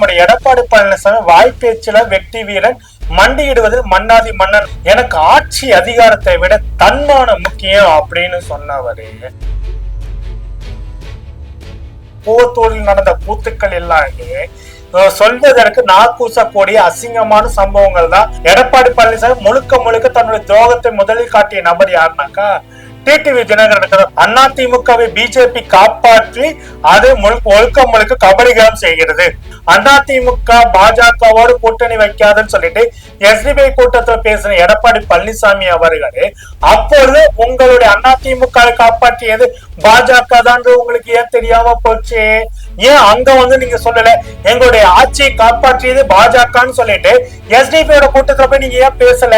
நம்முடைய எடப்பாடி பழனிசாமி வாய்ப்பேச்சில வெற்றி வீரன் மண்டியிடுவதில் மன்னாதி மன்னன் எனக்கு ஆட்சி அதிகாரத்தை விட தன்மானம் முக்கியம் அப்படின்னு சொன்னவரு. பூவத்தூரில் நடந்த கூத்துக்கள் எல்லாமே அஹ், சொல்வதற்கு நாக்கூசக்கூடிய அசிங்கமான சம்பவங்கள் தான் எடப்பாடி பழனிசாமி முழுக்க முழுக்க தன்னுடைய துரோகத்தை முதலில் காட்டிய நபர் யாருனாக்கா டிடிவி தினகரன் அண்ணா திமுகவை பிஜேபி காப்பாற்றி அது முழுக்க முழுக்க கபலீகரம் செய்கிறது. அண்ணா திமுக பாஜகவோடு கூட்டணி வைக்காதுன்னு சொல்லிட்டு எஸ்டிபி கூட்டத்துல பேசின எடப்பாடி பழனிசாமி அவர்களே அப்பொழுது உங்களுடைய அண்ணா திமுக காப்பாற்றியது பாஜக தான் உங்களுக்கு ஏன் தெரியாம போச்சு? ஏன் அங்க வந்து நீங்க சொல்லல? எங்களுடைய ஆட்சியை காப்பாற்றியது பாஜகன்னு சொல்லிட்டு எஸ்டிபியோட கூட்டத்துல போய் நீங்க ஏன் பேசல?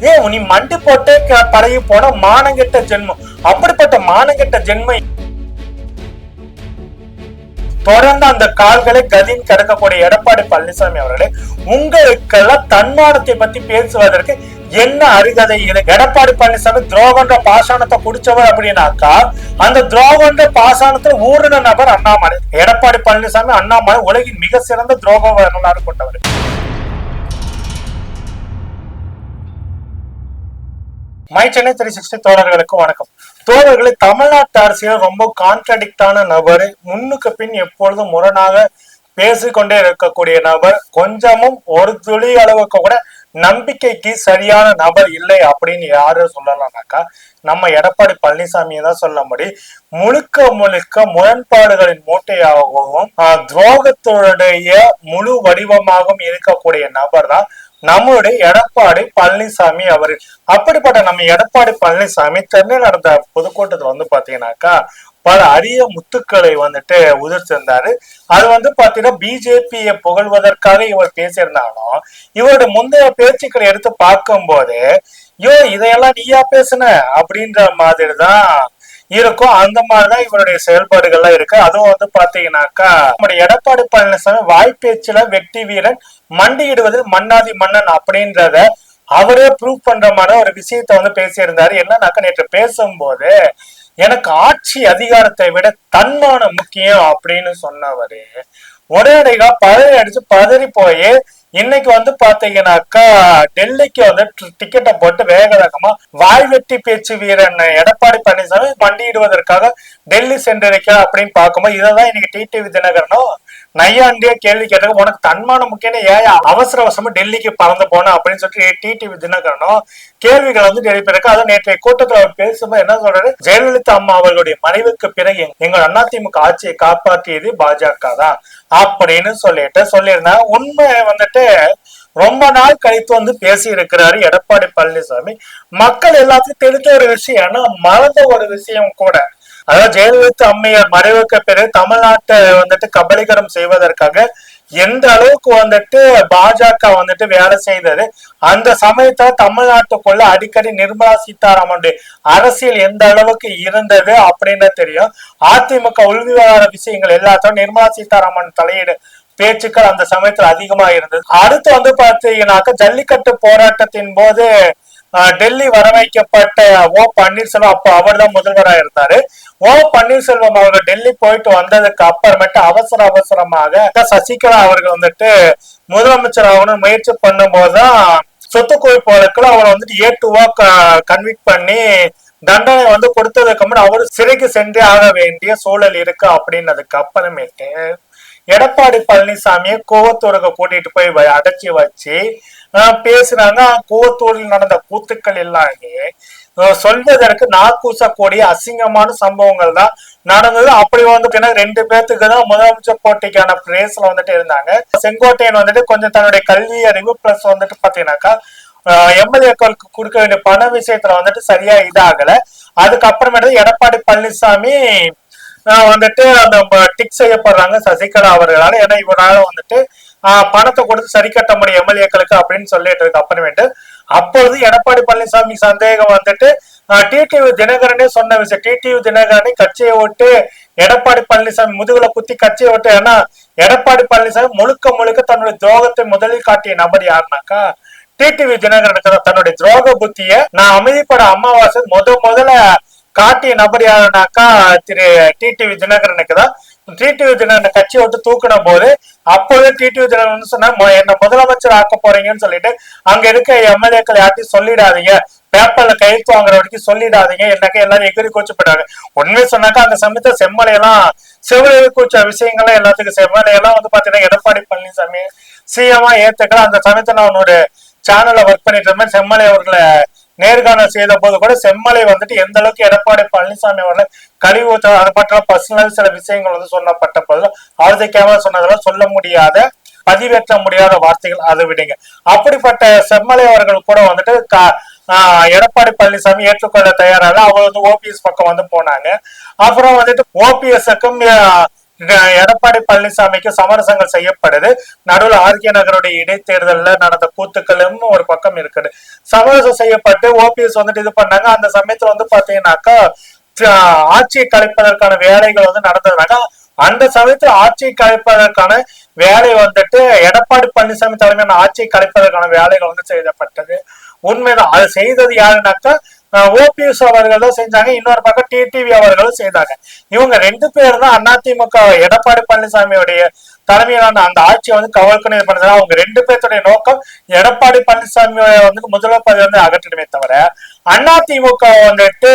ஏன் நீ மண்டி போட்டு க- பழகி போன மானங்கிட்ட ஜென்மம்? அப்படிப்பட்ட மானகட்ட ஜென்மை தொடர்ந்து அந்த கால்களை கதின் கிடக்கக்கூடிய எடப்பாடி பழனிசாமி அவர்களே உங்களுக்கெல்லாம் தன்மானத்தை பத்தி பேசுவதற்கு என்ன அருகதை இருக்கு எடப்பாடி பழனிசாமி துரோகன்ற பாசானத்தை குடிச்சவர் அப்படின்னாக்கா அந்த துரோகன்ற பாசாணத்துல ஊரின நபர் அண்ணாமலை. எடப்பாடி பழனிசாமி அண்ணாமலை உலகின் மிக சிறந்த துரோக வரலாறு கொண்டவர். மை சென்னை த்ரீ சிக்ஸ்டி தோழர்களுக்கு வணக்கம். தோழர்களை தமிழ்நாட்டு அரசியல் ரொம்ப கான்ட்ரடிக்டான நபர் முன்னுக்கு பின் எப்பொழுதும் முரணாக பேசிக்கொண்டே இருக்கக்கூடிய நபர் கொஞ்சமும் ஒரு துளி அளவுக்கு கூட நம்பிக்கைக்கு சரியான நபர் இல்லை அப்படின்னு யாரு சொல்லலாம்னாக்கா நம்ம எடப்பாடி பழனிசாமியை தான் சொல்ல முடியும். முழுக்க முழுக்க முரண்பாடுகளின் மூட்டையாகவும் ஆஹ், துரோகத்துடைய முழு வடிவமாகவும் இருக்கக்கூடிய நபர் தான் நம்முடைய எடப்பாடி பழனிசாமி அவர் அப்படிப்பட்ட நம்ம எடப்பாடி பழனிசாமி சென்னை நடந்த பொதுக்கூட்டத்துல வந்து பாத்தீங்கன்னாக்கா பல அரிய முத்துக்களை வந்துட்டு உதிர்த்திருந்தாரு அது வந்து பாத்தீங்கன்னா பிஜேபியை புகழ்வதற்காக இவர் பேசியிருந்தாலும் இவருடைய முந்தைய பேச்சுக்களை எடுத்து பார்க்கும் போது ஐயோ இதையெல்லாம் நீயா பேசுன? அப்படின்ற மாதிரி தான் இருக்கும். அந்த மாதிரிதான் இவருடைய செயல்பாடுகள்லாம் இருக்கு. அதுவும் வந்து பாத்தீங்கன்னாக்கா நம்முடைய எடப்பாடி பழனிசாமி வாய்ப்பேச்சுல வெற்றி வீரன் மண்டியிடுவதில் மன்னாதி மன்னன் அப்படின்றத அவரே ப்ரூவ் பண்ற மாதிரி ஒரு விஷயத்த வந்து பேசியிருந்தாரு. என்னன்னாக்கா நேற்று பேசும்போது எனக்கு ஆட்சி அதிகாரத்தை விட தன்மானம் முக்கியம் அப்படின்னு சொன்னவரு. உடனடியா பதறி அடிச்சு பதறி போய் இன்னைக்கு வந்து பாத்தீங்கன்னாக்கா டெல்லிக்கு வந்து டிக்கெட்டை போட்டு வேக வேகமா வாய் வெட்டி பேச்சு வீரன் எடப்பாடி பழனிசாமி மண்டியிடுவதற்காக டெல்லி சென்றிருக்கிறார் அப்படின்னு பார்க்கும்போது இதைதான் இன்னைக்கு டிடிவி தினகரனும் நையாண்டியா கேள்வி கேட்டது உனக்கு தன்மானம் முக்கியம் ஏன் அவசர அவசரமா டெல்லிக்கு பறந்து போன அப்படின்னு சொல்லிட்டு டிடிவி தினகரனும் கேள்விகள் வந்து எழுப்பியிருக்கு அதான் நேற்றைய கூட்டத்தில் அவர் பேசும்போது என்ன சொல்றாரு? ஜெயலலிதா அம்மா அவர்களுடைய மறைவுக்கு பிறகு எங்கள் அதிமுக ஆட்சியை காப்பாற்றியது பாஜக தான் அப்படின்னு சொல்லிட்டு சொல்லியிருந்தாங்க. உண்மை வந்துட்டு ரொம்ப நாள் கழித்து வந்து பேசி இருக்கிறாரு எடப்பாடி பழனிசாமி. மக்கள் எல்லாத்தையும் தெரிஞ்ச ஒரு விஷயம் ஆனா மறந்த ஒரு விஷயம் கூட. அதாவது ஜெயலலிதா அம்மையார் மறைவுக்கு பிறகு தமிழ்நாட்டை வந்துட்டு கபலீகரம் செய்வதற்காக எந்த அளவுக்கு வந்துட்டு பாஜக வந்துட்டு வேலை செய்தது அந்த சமயத்துல தமிழ்நாட்டுக்குள்ள அடிக்கடி நிர்மலா சீதாராமனுடைய அரசியல் எந்த அளவுக்கு இருந்தது அப்படின்னு தெரியும். அதிமுக உள்விவகார விஷயங்கள் எல்லாத்தையும் நிர்மலா சீதாராமன் தலையீடு பேச்சுக்கள் அந்த சமயத்துல அதிகமா இருந்தது. அடுத்து வந்து பாத்தீங்கன்னாக்க ஜல்லிக்கட்டு போராட்டத்தின் போது டெல்லி வரவைக்கப்பட்ட ஓ பன்னீர்செல்வம் அப்போ அவர் தான் முதல்வராக இருந்தாரு. ஓ பன்னீர்செல்வம் அவர்கள் டெல்லி போயிட்டு வந்ததுக்கு அப்புறமேட்டு அவசர அவசரமாக சசிகலா அவர்கள் வந்துட்டு முதலமைச்சர் ஆகணும்னு முயற்சி பண்ணும்போதுதான் சொத்து குவிப்பு வழக்குல அவரை வந்துட்டு ஏ டூவா கன்விக்ட் பண்ணி தண்டனை வந்து கொடுத்ததுக்கு முன்னாடி அவரு சிறைக்கு சென்றே ஆக வேண்டிய சூழல் இருக்கு அப்படின்னதுக்கு அப்புறமேட்டு எடப்பாடி பழனிசாமியை கோவத்தூருக்கு கூட்டிட்டு போய் அடைச்சி வச்சு பேசுறாங்க. கோவத்தூரில் நடந்த கூத்துக்கள் எல்லாமே ஆஹ் சொல்வதற்கு நாக்கூசக்கூடிய அசிங்கமான சம்பவங்கள் தான் நடந்தது. அப்படி வந்து ரெண்டு பேர்த்துக்கு தான் முதலமைச்சர் போட்டிக்கான பிரேஸ்ல வந்துட்டு இருந்தாங்க. செங்கோட்டையன் வந்துட்டு கொஞ்சம் தன்னுடைய கல்வி அறிவு பிளஸ் வந்துட்டு பாத்தீங்கன்னாக்கா எம்எல்ஏக்களுக்கு கொடுக்க வேண்டிய பண விஷயத்துல வந்துட்டு சரியா இதாகல. அதுக்கப்புறமேட்டு எடப்பாடி பழனிசாமி வந்துட்டு அந்த டிக் செய்யப்படுறாங்க சசிகலா அவர்களால. ஏன்னா இவரால் வந்துட்டு பணத்தை கொடுத்து சரி கட்ட முடியும் எம்எல்ஏக்களுக்கு அப்படின்னு சொல்லிட்டு இருக்கு அப்புறமேட்டு அப்பொழுது எடப்பாடி பழனிசாமி சந்தேகம் வந்துட்டு டிடிவி தினகரனே சொன்ன விஷயம். டிடிவி தினகரனை கட்சியை விட்டு எடப்பாடி பழனிசாமி முதுகுல குத்தி கட்சியை விட்டு ஏன்னா எடப்பாடி பழனிசாமி முழுக்க முழுக்க தன்னுடைய துரோகத்தை முதலில் காட்டிய நபர் யாருனாக்கா டிடிவி தினகரனுக்கு தன்னுடைய துரோக புத்திய நான் அமைதிப்பட அமாவாசை முத முதல்ல காட்டிய நபர் யாருனாக்கா திரு டிடிவி தினகரனுக்கு தான். டிடிவி தினகரன் கட்சியை விட்டு தூக்கின போது அப்போதே டிடிவி தினகரன் சொன்னா என்ன முதலமைச்சர் ஆக்க போறீங்கன்னு சொல்லிட்டு அங்க இருக்க எம்எல்ஏக்கள் யார்ட்டையும் சொல்லிடாதீங்க. பேப்பர்ல கையெழுத்து வாங்குற வரைக்கும் சொல்லிடாதீங்க. என்னக்கா எல்லாரும் எகிரி கூச்சப்பட்டாங்க உண்மை சொன்னாக்கா அந்த சமயத்துல செம்மலையெல்லாம் செவிலியர் கூச்ச விஷயங்கள்லாம் எல்லாத்துக்கும் செம்மலையெல்லாம் வந்து பாத்தீங்கன்னா எடப்பாடி பழனிசாமி சிஎம்மா ஏத்துக்கலாம் அந்த சமயத்துல நான் ஒரு சேனல்ல ஒர்க் பண்ணிட்டு இருந்தேன் செம்மலை அவர்களை நேர்காணல் செய்த போது கூட செம்மலை வந்துட்டு எந்த அளவுக்கு எடப்பாடி பழனிசாமி வந்து கழிவு ஊத்த அது பர்சனல் சில விஷயங்கள் வந்து சொல்லப்பட்ட போது அவதிக்காம சொன்னதெல்லாம் சொல்ல முடியாத பதிவேற்ற முடியாத வார்த்தைகள் அதை விடுங்க. அப்படிப்பட்ட செம்மலை அவர்கள் கூட வந்துட்டு எடப்பாடி பழனிசாமி ஏற்றுக்கொள்ள தயாராக அவர் வந்து ஓபிஎஸ் பக்கம் வந்து போனாங்க. அப்புறம் வந்துட்டு ஓபிஎஸ்க்கும் எடப்பாடி பழனிசாமிக்கு சமரசங்கள் செய்யப்படுது. நடுவில் ஆர்கே நகருடைய இடைத்தேர்தல்ல நடந்த கூத்துக்களும் ஒரு பக்கம் இருக்குது. சமரசம் செய்யப்பட்டு ஓபிஎஸ் வந்துட்டு இது பண்ணாங்க. அந்த சமயத்துல வந்து பாத்தீங்கன்னாக்கா ஆட்சியை கலைப்பதற்கான வேலைகள் வந்து நடந்ததுனாக்கா அந்த சமயத்துல ஆட்சியை கலைப்பதற்கான வேலை வந்துட்டு எடப்பாடி பழனிசாமி தலைமையான ஆட்சியை கலைப்பதற்கான வேலைகள் வந்து செய்யப்பட்டது. உண்மைதான். அது செய்தது யாருனாக்கா ஓபிஎஸ் அவர்களும் செஞ்சாங்க. இன்னொரு பக்கம் டிடிவி அவர்களும் செய்தாங்க. இவங்க ரெண்டு பேர் தான் அதிமுக எடப்பாடி பழனிசாமியுடைய தலைமையிலான அந்த ஆட்சியை வந்து கவல்கணும் இது பண்ணது அவங்க ரெண்டு பேர்த்துடைய நோக்கம் எடப்பாடி பழனிசாமி வந்து முதல்வர் பதவி வந்து அகற்றணுமே தவிர அதிமுக வந்துட்டு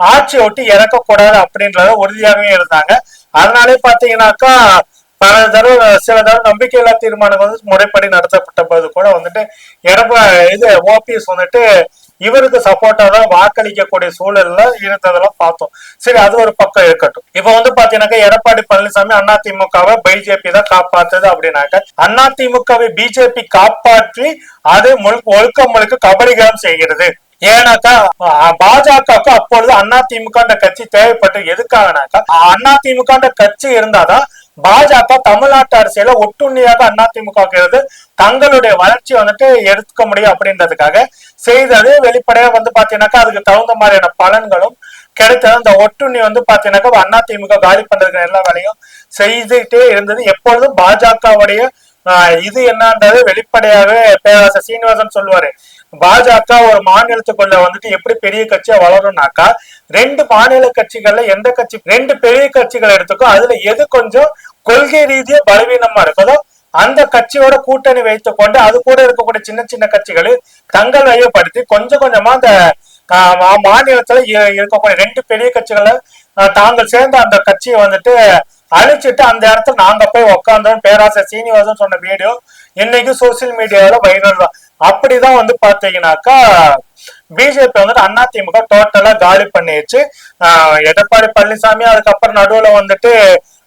ஆட்சியை விட்டு இறக்கக்கூடாது அப்படின்றத உறுதியாகவே இருந்தாங்க. அதனாலே பாத்தீங்கன்னாக்கா பல தடவை சில தடவை நம்பிக்கையில்லா தீர்மானம் வந்து முறைப்படி நடத்தப்பட்ட போது கூட வந்துட்டு எடப்பா இது ஓபிஎஸ் வந்துட்டு இவருக்கு சப்போர்ட்டா தான் வாக்களிக்கக்கூடிய சூழல்ல இருந்ததெல்லாம் பார்த்தோம். சரி அது ஒரு பக்கம் இருக்கட்டும். இப்ப வந்து பாத்தீங்கன்னாக்கா எடப்பாடி பழனிசாமி அதிமுகவை பிஜேபி தான் காப்பாத்துது அப்படின்னாக்க அதிமுகவை பிஜேபி காப்பாற்றி அது முழுக்க ஒழுக்க முழுக்க கபடிகரம் செய்கிறது. ஏன்னாக்கா பாஜகவுக்கு அப்பொழுது அதிமுக கட்சி தேவைப்பட்டு எதுக்காகனாக்கா அதிமுக கட்சி இருந்தாதான் பாஜக தமிழ்நாட்டு அரசியல ஒட்டுண்ணியாக அதிமுகங்கிறது தங்களுடைய வளர்ச்சி வந்துட்டு எடுத்துக்க முடியும் அப்படின்றதுக்காக செய்தது வெளிப்படையா வந்து பாத்தீங்கன்னாக்கா அதுக்கு தகுந்த மாதிரியான பலன்களும் கிடைத்தது. அந்த ஒட்டுண்ணி வந்து பாத்தீங்கன்னாக்கா அதிமுக காலி பண்றதுக்கு எல்லா வேலையும் செய்துட்டே இருந்தது. எப்பொழுதும் பாஜகவுடைய ஆஹ் இது என்னன்றது வெளிப்படையாவே பேராசர் சீனிவாசன் சொல்லுவாரு. பாஜக ஒரு மாநிலத்துக்குள்ள வந்துட்டு எப்படி பெரிய கட்சியா வளரும்னாக்கா ரெண்டு மாநில கட்சிகள்ல எந்த கட்சி ரெண்டு பெரிய கட்சிகள் எடுத்துக்கோ அதுல எது கொஞ்சம் கொள்கை ரீதியா பலவீனமா இருக்குதோ அந்த கட்சியோட கூட்டணி வைத்து கொண்டு அது கூட இருக்கக்கூடிய சின்ன சின்ன கட்சிகளை தங்கள் வயப்படுத்தி கொஞ்சம் கொஞ்சமா அந்த ஆஹ், மாநிலத்துல இருக்கக்கூடிய ரெண்டு பெரிய கட்சிகளை தாங்கள் சேர்ந்த அந்த கட்சியை வந்துட்டு அழிச்சிட்டு அந்த இடத்துல நாங்க போய் உட்காந்தோம் பேராசர் சீனிவாசன் சொன்ன வீடியோ இன்னைக்கு சோசியல் மீடியாவில வைரல் தான் அப்படிதான் வந்து பாத்தீங்கன்னாக்கா பிஜேபி வந்துட்டு அண்ணா திமுக டோட்டலா காலி பண்ணிடுச்சு ஆஹ் எடப்பாடி பழனிசாமி அதுக்கப்புறம் நடுவுல வந்துட்டு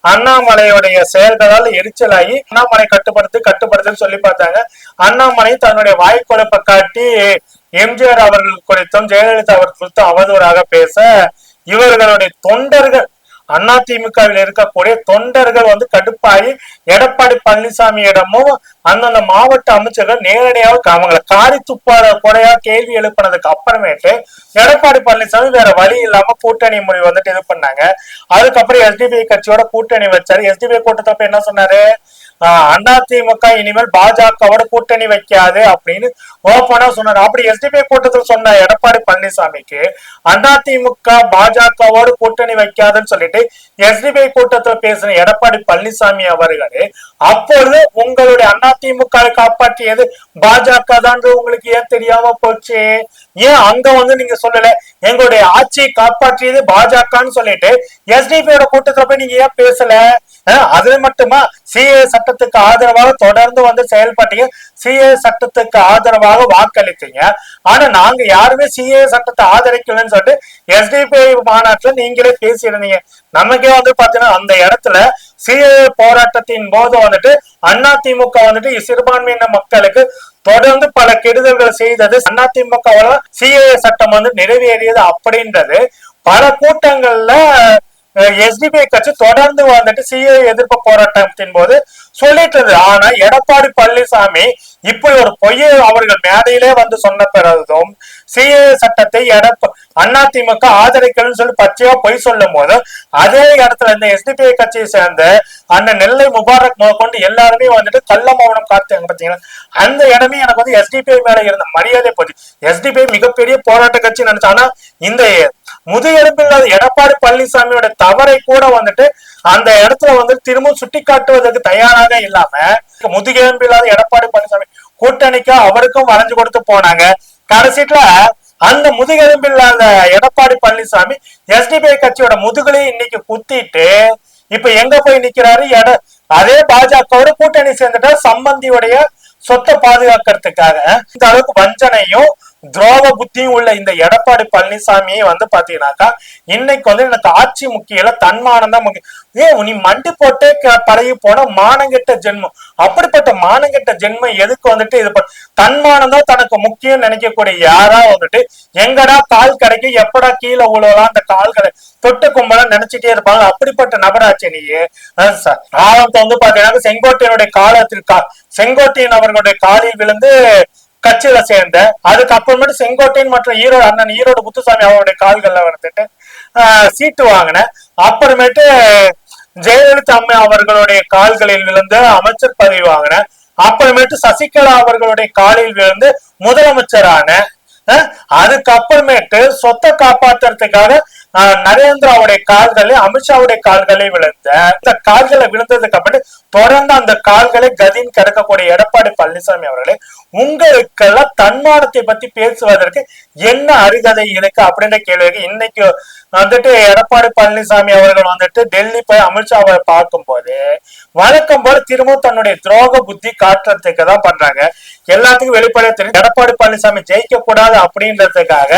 அண்ணாமலையுடைய செயல்களால் எரிச்சலாகி அண்ணாமலை கட்டுப்படுத்து கட்டுப்படுத்துன்னு சொல்லி பார்த்தாங்க. அண்ணாமலை தன்னுடைய வாய்க்கொழுப்பை காட்டி எம்ஜிஆர் அவர்கள் குறித்தும் ஜெயலலிதா அவர்கள் குறித்தும் அவதூறாக பேச இவர்களுடைய தொண்டர்கள் அதிமுகவில் இருக்கக்கூடிய தொண்டர்கள் வந்து கடுப்பாகி எடப்பாடி பழனிசாமியிடமும் அந்தந்த மாவட்ட அமைச்சர்கள் நேரடியாக அவங்களை காரி துப்பாத குறையா கேள்வி எழுப்பினதுக்கு அப்புறமேட்டு எடப்பாடி பழனிசாமி வேற வழி இல்லாம கூட்டணி முடிவு வந்துட்டு இது பண்ணாங்க. அதுக்கப்புறம் எஸ்டிபிஐ கட்சியோட கூட்டணி வச்சாரு. எஸ்டிபிஐ கூட்டத்தப்ப என்ன சொன்னாரு? அதிமுக இனிமேல் பாஜகவோட கூட்டணி வைக்காது அப்படின்னு ஓப்பனா சொன்னாரு. அப்படி எஸ்டிபி கூட்டத்தில் சொன்ன எடப்பாடி பழனிசாமிக்கு அதிமுக பாஜகவோடு கூட்டணி வைக்காதுன்னு சொல்லிட்டு எஸ்டிபி கூட்டத்துல பேசின எடப்பாடி பழனிசாமி அவர்களே அப்பொழுது உங்களுடைய அதிமுக காப்பாற்றியது பாஜக தான் உங்களுக்கு ஏன் தெரியாம போச்சு? ஏன் அங்க வந்து நீங்க சொல்லல எங்களுடைய ஆட்சியை காப்பாற்றியது பாஜகன்னு சொல்லிட்டு எஸ்டிபியோட கூட்டத்துல போய் நீங்க ஏன் பேசல? அது மட்டுமா? சிஏ சட்டத்துக்கு ஆதரவாக தொடர்ந்து வந்து செயல்பட்டீங்க. சிஏ சட்டத்துக்கு ஆதரவாக வாக்களித்தீங்க. ஆனா நாங்க யாருமே சிஏ சட்டத்தை ஆதரிக்கலன்னு சொல்லிட்டு எஸ்டிபிஐ மாநாட்டுல நீங்களே பேசியிருந்தீங்க. நமக்கே வந்து பாத்தீங்கன்னா அந்த இடத்துல சிஏ போராட்டத்தின் போது வந்துட்டு அண்ணா திமுக வந்துட்டு சிறுபான்மையின மக்களுக்கு தொடர்ந்து பல கெடுதல்களை செய்தது அதிமுக சிஏ சட்டம் வந்து நிறைவேறியது அப்படின்றது. பல கூட்டங்கள்ல எஸ்டிபிஐ கட்சி தொடர்ந்து வந்துட்டு சிஏ எதிர்ப்பு போராட்டத்தின் போது சொல்லிட்டு இருந்தது ஆனா எடப்பாடி பழனிசாமி இப்படி ஒரு பொய்யை அவர்கள் மேடையிலே வந்து சொன்ன பிறகும் சிஏ சட்டத்தை எடப்ப அதிமுக ஆதரிக்கணும்னு சொல்லி பச்சையா பொய் சொல்லும் போது அதே இடத்துல இந்த எஸ்டிபிஐ கட்சியை சேர்ந்த அந்த நெல்லை முபாரக் கொண்டு எல்லாருமே வந்துட்டு கள்ள மௌனம் காத்தாங்க பாத்தீங்கன்னா அந்த இடமே எனக்கு வந்து எஸ்டிபிஐ மேல இருந்த மரியாதை போச்சு. எஸ்டிபிஐ மிகப்பெரிய போராட்ட கட்சி நினைச்சு ஆனா இந்த முதுகெலும்பில்லாத எடப்பாடி பழனிசாமியோட தவறை கூட வந்துட்டு அந்த இடத்துல வந்து திரும்ப சுட்டி காட்டுவதற்கு தயாராக இல்லாம முதுகெலும்பில்லாத எடப்பாடி பழனிசாமி கூட்டணிக்கு அவருக்கும் வரைஞ்சு கொடுத்து போனாங்க. கடைசியில அந்த முதுகெலும்பில்லாத எடப்பாடி பழனிசாமி எஸ்டிபிஐ கட்சியோட முதுகலையும் இன்னைக்கு குத்திட்டு இப்ப எங்க போய் நிக்கிறாரு? எட அதே பாஜகவோட கூட்டணி சேர்ந்துட்டா சம்பந்தியுடைய சொத்தை பாதுகாக்கிறதுக்காக இந்த அளவுக்கு வஞ்சனையும் துரோக புத்தியும் உள்ள இந்த எடப்பாடி பழனிசாமியை வந்து பாத்தீங்கன்னாக்கா இன்னைக்கு வந்து எனக்கு ஆட்சி முக்கியம் தன்மானம் தான் முக்கியம். ஏன் நீ மண்டி போட்டே க- பழகி போன மானங்கெட்ட ஜென்மம். அப்படிப்பட்ட மானங்கெட்ட ஜென்மம் எதுக்கு வந்துட்டு இது பண்ண தன்மானம் தான் தனக்கு முக்கியம் நினைக்கக்கூடிய யாரா வந்துட்டு எங்கடா கால் கிடைக்கும் எப்படா கீழே உழலாம் அந்த கால்களை தொட்டு கும்பலா நினைச்சிட்டே இருப்பாங்க. அப்படிப்பட்ட நபராச்சு நீ. ஆரம்பத்தை வந்து பாத்தீங்கன்னா செங்கோட்டையனுடைய காலத்திற்கா செங்கோட்டையன் அவர்களுடைய காலில் விழுந்து கட்சியில சேர்ந்த அதுக்கப்புறமேட்டு செங்கோட்டையன் மற்றும் ஈரோடு அண்ணன் ஈரோடு முத்துசாமி அவருடைய கால்கள்ல வந்துட்டு சீட்டு வாங்கினேன். அப்புறமேட்டு ஜெயலலிதா அம்மா அவர்களுடைய கால்களில் விழுந்து அமைச்சர் பதவி வாங்கினேன். அப்புறமேட்டு சசிகலா அவர்களுடைய காலில் விழுந்து முதலமைச்சரான அதுக்கப்புறமேட்டு சொத்தை காப்பாத்துறதுக்காக நரேந்திராவுடைய கால்களே அமித்ஷாவுடைய கால்களை விழுந்த இந்த கால்களை விழுந்ததுக்கு அப்புறம் தொடர்ந்து அந்த கால்களை கதின் கிடக்கக்கூடிய எடப்பாடி பழனிசாமி அவர்களே உங்களுக்கெல்லாம் தன்மானத்தை பத்தி பேசுவதற்கு என்ன அருகதை இருக்கு அப்படின்ற கேள்விக்கு இன்னைக்கு வந்துட்டு எடப்பாடி பழனிசாமி அவர்கள் வந்துட்டு டெல்லி போய் அமித்ஷாவை பார்க்கும்போது வழக்கம் போல திரும்ப தன்னுடைய துரோக புத்தி காட்டுறதுக்கு தான் பண்றாங்க. எல்லாத்துக்கும் வெளிப்படையா தெரியும் எடப்பாடி பழனிசாமி ஜெயிக்க கூடாது அப்படின்றதுக்காக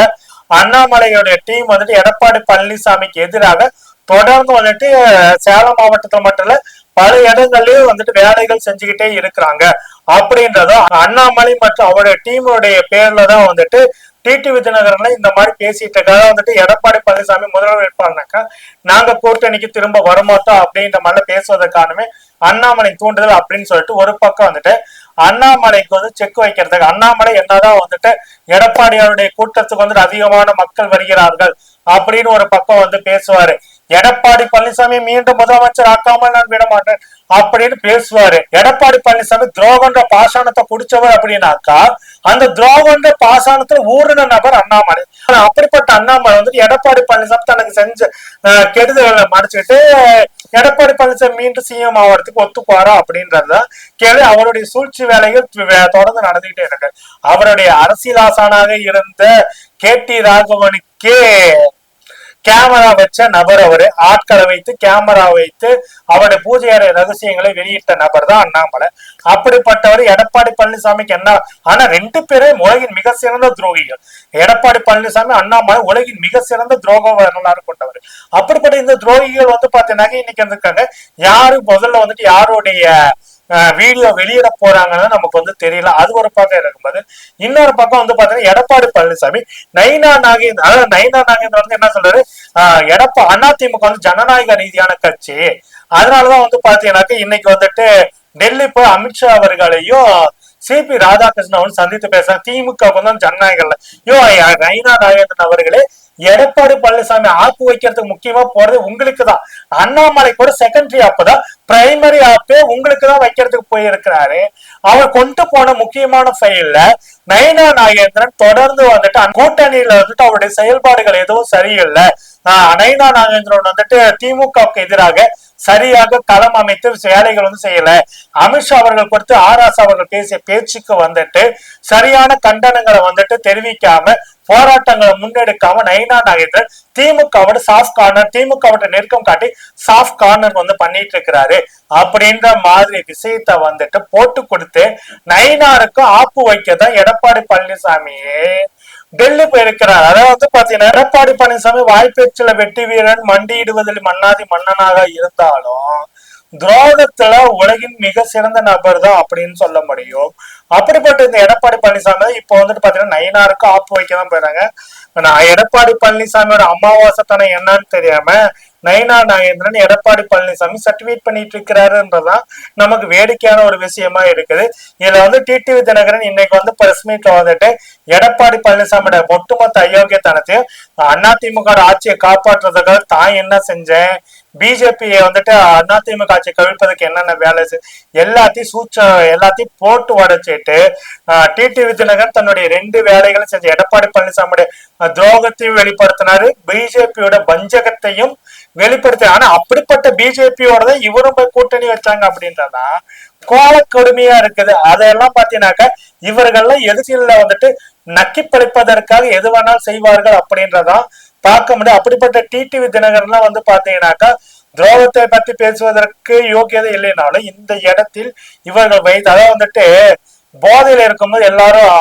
அண்ணாமலையோட டீம் வந்துட்டு எடப்பாடி பழனிசாமிக்கு எதிராக தொடர்ந்து வந்துட்டு சேலம் மாவட்டத்துல மட்டும் இல்ல பல இடங்கள்லயும் வந்துட்டு வேலைகள் செஞ்சுக்கிட்டே இருக்கிறாங்க. அப்படின்றதும் அண்ணாமலை மற்றும் அவருடைய டீமுடைய பேர்ல தான் வந்துட்டு டிடிவி தினகரன்ல இந்த மாதிரி பேசிட்டு இருக்காங்க. வந்துட்டு எடப்பாடி பழனிசாமி முதல்வர் வேட்பாளர்னாக்கா நாங்க கூட்டணிக்கு திரும்ப வரமாட்டோம் அப்படின்ற மாதிரி பேசுவதற்கானமே அண்ணாமலை தூண்டுதல் அப்படின்னு சொல்லிட்டு ஒரு பக்கம் வந்துட்டு அண்ணாமலைக்கு வந்து செக் வைக்கிறதுக்கு அண்ணாமலை என்னதான் வந்துட்டு எடப்பாடியாருடைய கூட்டத்துக்கு வந்துட்டு அதிகமான மக்கள் வருகிறார்கள் அப்படின்னு ஒரு பக்கம் வந்து பேசுவாரு. எடப்பாடி பழனிசாமி மீண்டும் முதலமைச்சர் ஆக்காமல் நான் விட மாட்டேன் அப்படின்னு பேசுவாரு. எடப்பாடி பழனிசாமி துரோகன்ற பாசாணத்தை குடிச்சவர் அப்படின்னாக்கா அந்த துரோகன்ற பாசாணத்துல ஊறின நபர் அண்ணாமலை. ஆனா அப்படிப்பட்ட அண்ணாமலை வந்துட்டு எடப்பாடி பழனிசாமி தனக்கு செஞ்ச அஹ், கெடுதல்களை மறைச்சிட்டு எடப்பாடி பழனிசாமி மீண்டும் சிஎம் ஆகிறதுக்கு ஒத்துப்பாரா அப்படின்றதுதான் கேள்வி அவருடைய சூழ்ச்சி வேலைகள் தொடர்ந்து நடந்துகிட்டே இருக்கு. அவருடைய அரசியல் ஆசானாக இருந்த கே டி ராகவனுக்கே கேமரா வச்ச நபர் அவரு. ஆட்களை வைத்து கேமரா வைத்து அவருடைய பூஜை அறை ரகசியங்களை வெளியிட்ட நபர் தான் அண்ணாமலை. அப்படிப்பட்டவர் எடப்பாடி பழனிசாமிக்கு என்ன ஆனா ரெண்டு பேரும் உலகின் மிக சிறந்த துரோகிகள். எடப்பாடி பழனிசாமி அண்ணாமலை உலகின் மிக சிறந்த துரோக வரலாறு கொண்டவர். அப்படிப்பட்ட இந்த துரோகிகள் வந்து பாத்தீங்கன்னா இன்னைக்கு வந்திருக்காங்க. யாரு முதல்ல வந்துட்டு யாருடைய வீடியோ வெளியிட போறாங்கன்னு நமக்கு வந்து தெரியல. அது ஒரு பக்கம் இருக்கும்போது இன்னொரு பக்கம் வந்து பாத்தீங்கன்னா எடப்பாடி பழனிசாமி நைனா நாகேந்திர அதாவது நைனா நாகேந்திரன் வந்து என்ன சொல்றாரு? ஆஹ் எடப்பா அதிமுக வந்து ஜனநாயக ரீதியான கட்சி. அதனாலதான் வந்து பாத்தீங்கன்னாக்க இன்னைக்கு வந்துட்டு டெல்லி போய் அமித்ஷா அவர்களையும் சிபி ராதாகிருஷ்ணன் வந்து சந்தித்து பேசுறாங்க. திமுக வந்து ஜனநாயகம் ஐயோ நைனா நாகேந்திரன் அவர்களே எடப்பாடி பழனிசாமி ஆப்பு வைக்கிறதுக்கு முக்கியமா போறது உங்களுக்கு தான் அண்ணாமலை கூட செகண்டரி ஆப்பு தான். பிரைமரி ஆப்பே உங்களுக்கு தான் வைக்கிறதுக்கு போயிருக்கிறாரு. அவர் கொண்டு போன முக்கியமான ஃபைல்ல நயனா நாகேந்திரன் தொடர்ந்து வந்துட்டு கூட்டணியில வந்துட்டு அவருடைய செயல்பாடுகள் எதுவும் சரியில்லை. நயனா நாகேந்திரன் வந்துட்டு திமுகவுக்கு எதிராக சரியாக களம் அமைத்து வேலைகள் வந்து செய்யல. அமித்ஷா அவர்கள் கொடுத்து ஆராஸ் அவர்கள் பேசிய பேச்சுக்கு வந்துட்டு சரியான கண்டனங்களை வந்துட்டு தெரிவிக்காம போராட்டங்களை முன்னெடுக்காம நயினா நாகேந்திரன் திமுகவோட சாஃப்ட் கார்னர் திமுகவோட நெருக்கம் காட்டி சாஃப்ட் கார்னர் வந்து பண்ணிட்டு இருக்கிறாரு. அப்படின்ற மாதிரி விஷயத்த வந்துட்டு போட்டு கொடுத்து நயினாருக்கு ஆப்பு வைக்கதான் எடப்பாடி பழனிசாமியே டெல்லி போயிருக்கிறார். அதாவது வந்து பாத்தீங்கன்னா எடப்பாடி பழனிசாமி வாய்ப்பேச்சில வெட்டி வீரன் மண்டியிடுவதில் மன்னாதி மன்னனாக இருந்தாலும் துரோகத்துல உலகின் மிக சிறந்த நபர் தான் அப்படின்னு சொல்ல முடியும். அப்படிப்பட்ட இந்த எடப்பாடி பழனிசாமி இப்ப இப்போ வந்துட்டு பாத்தீங்கன்னா நயினாருக்கு ஆப்பு வைக்க தான் போயிறாங்க. நான் எடப்பாடி பழனிசாமியோட அமாவாசத்தனம் என்னன்னு தெரியாம நயனா நாகேந்திரன் எடப்பாடி பழனிசாமி சர்டிபிகேட் பண்ணிட்டு இருக்கிறாருன்றதுதான் நமக்கு வேடிக்கையான ஒரு விஷயமா இருக்குது. இதுல வந்து டிடிவி தினகரன் இன்னைக்கு வந்து பிரஸ் மீட்ல வந்துட்டு எடப்பாடி பழனிசாமியோட ஒட்டுமொத்த அயோக்கியத்தனத்தையும் அதிமுக ஆட்சியை காப்பாற்றுறதுக்காக தான் என்ன செஞ்சேன்? பிஜேபியை வந்துட்டு அதிமுக ஆட்சியை கவிழ்ப்பதற்கு என்னென்ன வேலை எல்லாத்தையும் சூச்ச எல்லாத்தையும் போட்டு உடைச்சிட்டு டிடிவி தினகரன் தன்னுடைய ரெண்டு வேலைகளும் செஞ்ச எடப்பாடி பழனிசாமியோட துரோகத்தையும் வெளிப்படுத்தினாரு. பிஜேபியோட வஞ்சகத்தையும் வெளிப்படுத்த. ஆனா அப்படிப்பட்ட பிஜேபியோட தான் இவரும் போய் கூட்டணி வச்சாங்க அப்படின்றதா கோல கொடுமையா இருக்குது. அதையெல்லாம் பாத்தீங்கன்னாக்க இவர்கள்லாம் எதிர்ச்சியில வந்துட்டு நக்கி பழிப்பதற்காக எது வேணாலும் செய்வார்கள் அப்படின்றதான் பார்க்க முடியும். அப்படிப்பட்ட டிடிவி தினகர்லாம் வந்து பாத்தீங்கன்னாக்கா துரோகத்தை பத்தி பேசுவதற்கு யோக்கியதை இல்லைனாலும் இந்த இடத்தில் இவர்கள் வைத்து அதாவது வந்துட்டு போதையில இருக்கும்போது எல்லாரும்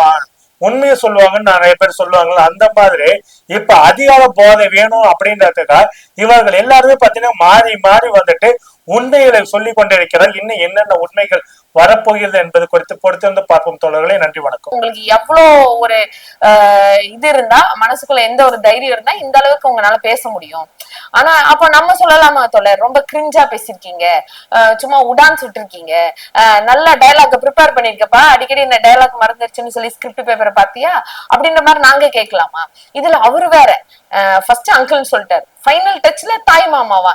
உண்மையை சொல்லுவாங்கன்னு நிறைய பேர் சொல்லுவாங்கல்ல அந்த மாதிரி இப்ப அதிகார போதை வேணும் அப்படின்றதுக்காக இவர்கள் எல்லாருமே பாத்தீங்கன்னா மாறி மாறி வந்துட்டு உண்மைகளை சொல்லிக் கொண்டிருக்கிறார் இன்னும் என்னென்ன உண்மைகள் வரப்போகிறது என்பது குறித்து பொறுத்திருந்து பார்ப்போம் தோழர்களே. நன்றி வணக்கம். உங்களுக்கு எவ்வளோ ஒரு ஆஹ், இது இருந்தா மனசுக்குள்ள எந்த ஒரு தைரியம் இருந்தா இந்த அளவுக்கு உங்களால பேச முடியும். ஆனா அப்ப நம்ம சொல்லலாமா தோழர்? ரொம்ப கிரிஞ்சா பேசிருக்கீங்க சும்மா உடான் சுட்டிருக்கீங்க ஆஹ், நல்ல டயலாக் ப்ரிப்பேர் பண்ணிருக்கப்பா அடிக்கடி இந்த டயலாக் மறந்துருச்சுன்னு சொல்லி ஸ்கிரிப்ட் பேப்பரை பாத்தியா? அப்படின்ற மாதிரி நாங்க கேட்கலாமா? இதுல அவரு வேற. ஃபர்ஸ்ட் அங்கிள்னு சொல்லிட்டாரு. ஃபைனல் டச்ல தாய் மாமாவா?